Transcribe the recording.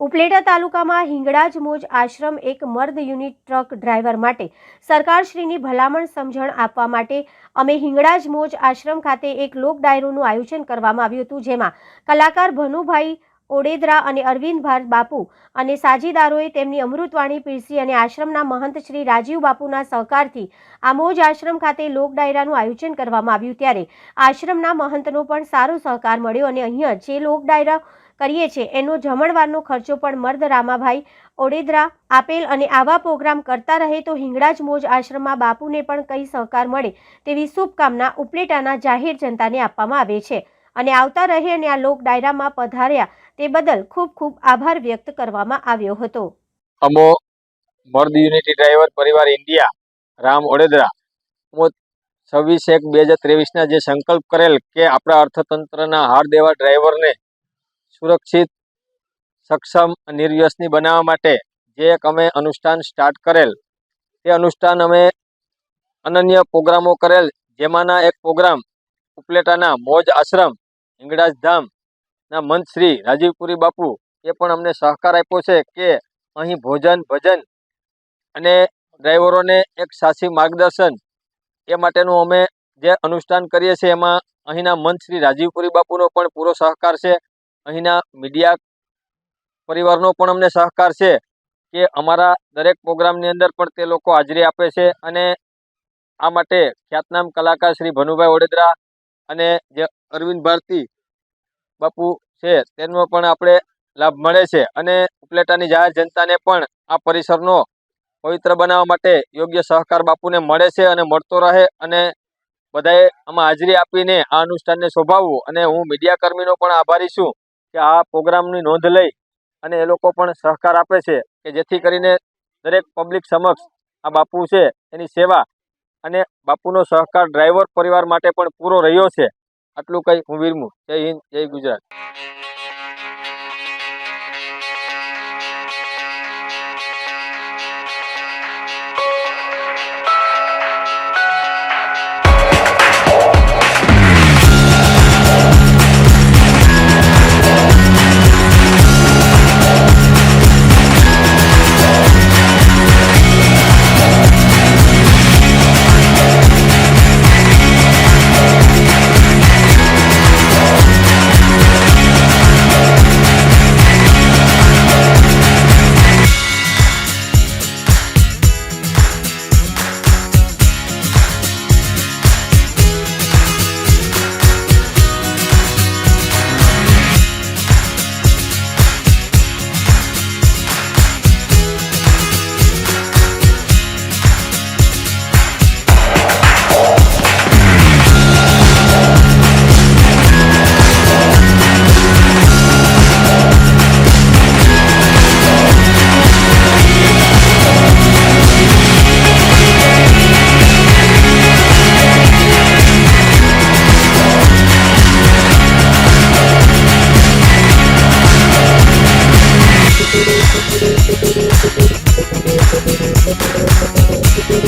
ઉપલેટા તાલુકામાં હિંગળાજ મોજ આશ્રમ એક મર્દ યુનિટ ટ્રક ડ્રાઈવર માટે સરકારશ્રીની ભલામણ સમજણ આપવા માટે અમે હિંગળાજ મોજ આશ્રમ ખાતે એક લોક ડાયરોનું આયોજન કરવામાં આવ્યું હતું, જેમાં કલાકાર ભનુભાઈ ઓડેદરા અને અરવિંદ ભારત બાપુ અને સાજીદારોએ તેમની અમૃતવાણી પીરસી અને આશ્રમના મહંત શ્રી રાજીવ બાપુના સહકારથી આ મોજ આશ્રમ ખાતે લોક ડાયરાનું આયોજન કરવામાં આવ્યું. ત્યારે આશ્રમના મહંતનો પણ સારો સહકાર મળ્યો અને અહીંયા જે લોક ડાયરા કરીએ છીએ. એનો જમણવારનો ખર્ચો પણ મર્દ રામાભાઈ ઓડેદરા આપેલ અને આવા પ્રોગ્રામ કરતા રહે તો હિંગળાજ મોજ આશ્રમમાં બાપુને પણ કંઈ સહકાર મળે તેવી શુભકામના ઉપલેટાના જાહેર જનતાને આપવામાં આવે છે. અને આવતા રહે અને આ લોક ડાયરામાં પધાર્યા તે બદલ ખૂબ ખૂબ આભાર વ્યક્ત કરવામાં આવ્યો હતો. અમો મર્દ યુનિટી ડ્રાઈવર પરિવાર ઇન્ડિયા, રામ ઓડેદરા. છવ્વીસ એક બે હજાર ત્રેવીસના જે સંકલ્પ કરેલ કે આપણા અર્થતંત્રના હાર દેવા ડ્રાઈવરને સુરક્ષિત, સક્ષમ નિર્વ્યસની બનાવવા માટે જે એક અમે અનુષ્ઠાન સ્ટાર્ટ કરેલ, તે અનુષ્ઠાન અમે અનન્ય પ્રોગ્રામો કરેલ, જેમાંના એક પ્રોગ્રામ ઉપલેટાના મોજ આશ્રમ, હિંગળાજ ધામના મંત શ્રી રાજીવપુરી બાપુ, એ પણ અમને સહકાર આપ્યો છે કે અહીં ભોજન, ભજન અને ડ્રાઈવરોને એક સાચી માર્ગદર્શન, એ માટેનું અમે જે અનુષ્ઠાન કરીએ છીએ, એમાં અહીંના મંત શ્રી રાજીવપુરી બાપુનો પણ પૂરો સહકાર છે. અહીંના મીડિયા પરિવારનો પણ અમને સહકાર છે કે અમારા દરેક પ્રોગ્રામની અંદર પણ તે લોકો હાજરી આપે છે અને આ માટે ખ્યાતનામ કલાકાર શ્રી ભનુભાઈ ઓડેદરા અને જે અરવિંદ ભારતી બાપુ છે તેનો પણ આપણે લાભ મળે છે અને ઉપલેટાની જાહેર જનતાને પણ આ પરિસરનો પવિત્ર બનાવવા માટે યોગ્ય સહકાર બાપુને મળે છે અને મળતો રહે અને બધાએ આમાં હાજરી આપીને આ અનુષ્ઠાનને શોભાવવું. અને હું મીડિયા કર્મીનો પણ આભારી છું. કે આ પ્રોગ્રામની નોંધ લઈ અને એ લોકો પણ સહકાર આપે છે કે જેથી કરીને દરેક પબ્લિક સમક્ષ આ બાપુ છે એની સેવા અને બાપુનો સહકાર ડ્રાઈવર પરિવાર માટે પણ પૂરો રહ્યો છે. આટલું કંઈ હું વિરમું. જય હિન્દ, જય ગુજરાત.